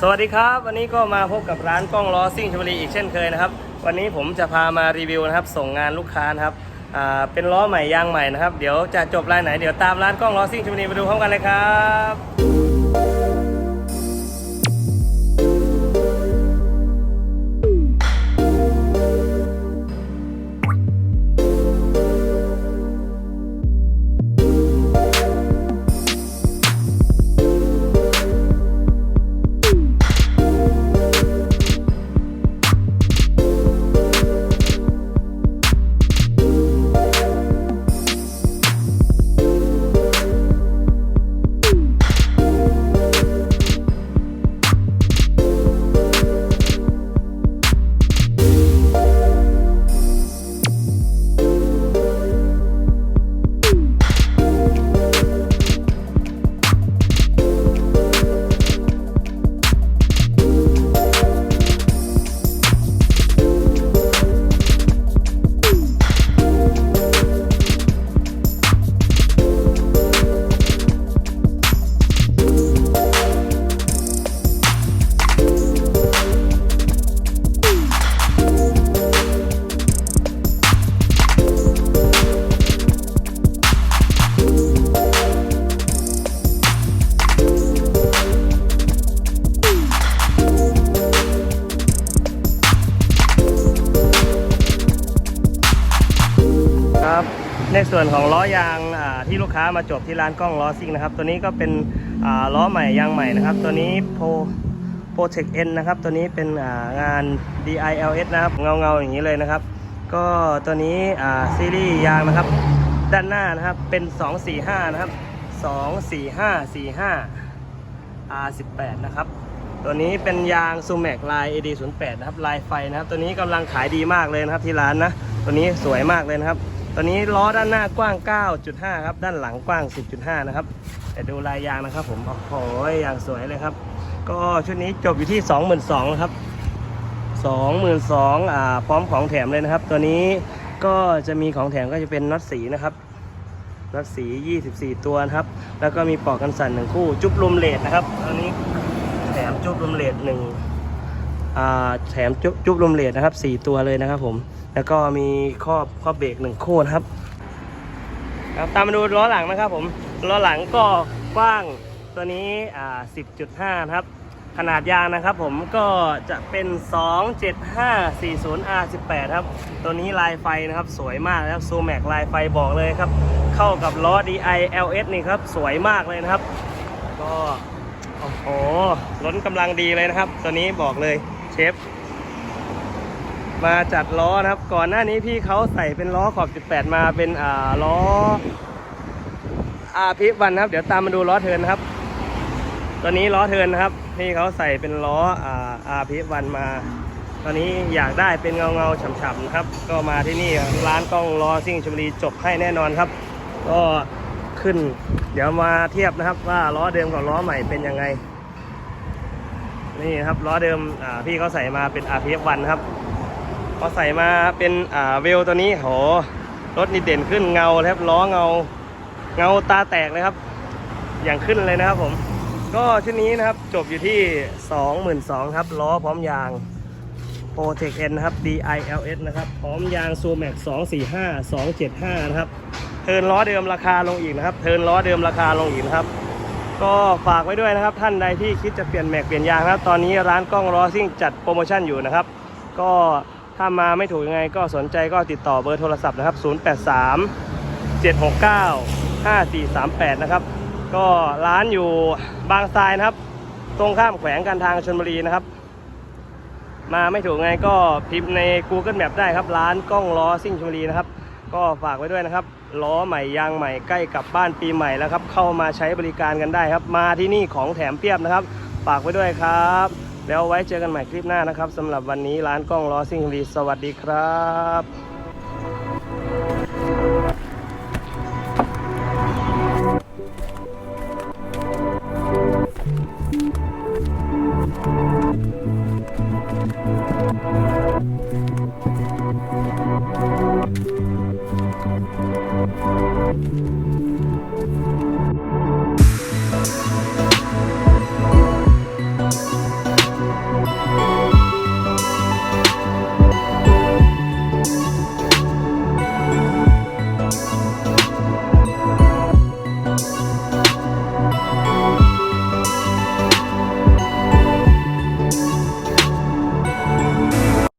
สวัสดีครับ วันนี้ก็มาพบกับร้านกล้องล้อซิ่งชลบุรีอีกเช่นเคยนะครับ วันนี้ผมจะพามารีวิวนะครับ ส่งงานลูกค้านะครับอ่าเป็นล้อใหม่ยางใหม่นะครับ เดี๋ยวจะจบรายไหนเดี๋ยวตามร้านกล้องล้อซิ่งชลบุรีมาดูพร้อมกันเลยครับ ส่วนของล้อยางที่ลูกค้ามาจบที่ร้านกล้องล้อซิ่งนะครับ ตัวนี้ก็เป็นล้อใหม่ยางใหม่นะครับ ตัวนี้โพโปรเทคเอ็นนะครับ ตัวนี้เป็นงาน DILS นะครับเงาเงาๆอย่างนี้เลยนะครับ ก็ตัวนี้ซีรีส์ยางนะครับ ด้านหน้านะครับเป็น 245 นะครับ 245 45 R18 นะครับตัวนี้เป็นยางซูแม็กลาย AD08 นะครับลายไฟนะครับ ตัวนี้กำลังขายดีมากเลยนะครับที่ร้านนะ ตัวนี้สวยมากเลยนะครับ ตัวนี้ล้อด้านหน้ากว้าง 9.5 ครับ ด้านหลังกว้าง 10.5 นะครับ แต่ดูลายยางนะครับผม โอ้โหยางสวยเลยครับ ก็ชุดนี้จบอยู่ที่ 22,000นะครับ 22,000อ่า พร้อมของแถมเลยนะครับ ตัวนี้ก็จะมีของแถมก็จะเป็นน็อตสีนะครับ น็อตสี 24 ตัวนะครับ แล้วก็มีปลอกกันสั่นหนึ่งคู่ จุ๊บลมเลดนะครับ อันนี้แถมจุ๊บลมเลดหนึ่งอ่า แถมจุ๊บจุ๊บลมเลดนะครับ 4 ตัวเลยนะครับผม แล้วก็มีครอบครอบเบรกหนึ่งคู่นะครับครับตามมาดูล้อหลังนะครับผมล้อหลังก็กว้างตัวนี้อ่า10.5 นะครับ ขนาดยางนะครับผมก็จะเป็น 27540 R18 ครับ ตัวนี้ลายไฟนะครับสวยมากนะครับซูแม็กลายไฟบอกเลยครับ เข้ากับล้อ DI LS นี่ครับ สวยมากเลยนะครับ ก็ โอ้โหล้นกำลังดีเลยนะครับ ตัวนี้บอกเลยเชฟ มาจัดล้อนะครับ ก่อนหน้านี้พี่เขาใส่เป็นล้อขอบ 18 มาเป็นอ่าล้ออาพิวันนะครับ เดี๋ยวตามมาดูล้อเทินนะครับตัวนี้ล้อเทินนะครับ พี่เขาใส่เป็นล้ออ่าอาพิวันมา ตอนนี้อยากได้เป็นเงาเงาฉ่ำๆนะครับ ก็มาที่นี่ร้านกล้องล้อซิ่งชมบุรีจบให้แน่นอนครับ ก็ขึ้น เดี๋ยวมาเทียบนะครับว่าล้อเดิมกับล้อใหม่เป็นยังไง นี่ครับล้อเดิมอ่าพี่เขาใส่มาเป็น RPF1 ครับ พอใส่มาเป็นอ่าเวลตัวนี้โหรถนี่เด่นขึ้นเงาเลยครับล้อเงาเงาตาแตกเลยครับ อย่างขึ้นเลยนะครับผม ก็ชุดนี้นะครับจบอยู่ที่ 22,000ครับล้อพร้อมยาง p r o t e c N นะครับ DILS นะครับพร้อมยาง s u m a x 245 275 นะครับ เทินล้อเดิมราคาลงอีกนะครับ เทินล้อเดิมราคาลงอีกนะครับ ก็ฝากไว้ด้วยนะครับ ท่านใดที่คิดจะเปลี่ยนแม็กเปลี่ยนยางนะครับ ตอนนี้ร้านกล้องล้อซิ่งจัดโปรโมชั่นอยู่นะครับ ก็ ถ้ามาไม่ถูกยังไงก็สนใจก็ติดต่อเบอร์โทรศัพท์นะครับ 083 769 5438 นะครับ ก็ร้านอยู่บางทรายนะครับ ตรงข้ามแขวงการทางชนบุรีนะครับ มาไม่ถูกไงก็พิมพ์ใน Google Map ได้ครับ ร้านกล้องล้อซิ่งชลบุรีนะครับ ก็ฝากไว้ด้วยนะครับ ล้อใหม่ยางใหม่ใกล้กลับบ้านปีใหม่แล้วครับ เข้ามาใช้บริการกันได้ครับ มาที่นี่ของแถมเพียบนะครับ ฝากไว้ด้วยครับ แล้วไว้เจอกันใหม่คลิปหน้านะครับสำหรับวันนี้ร้านกล้องล้อซิ่งรีสวัสดีครับ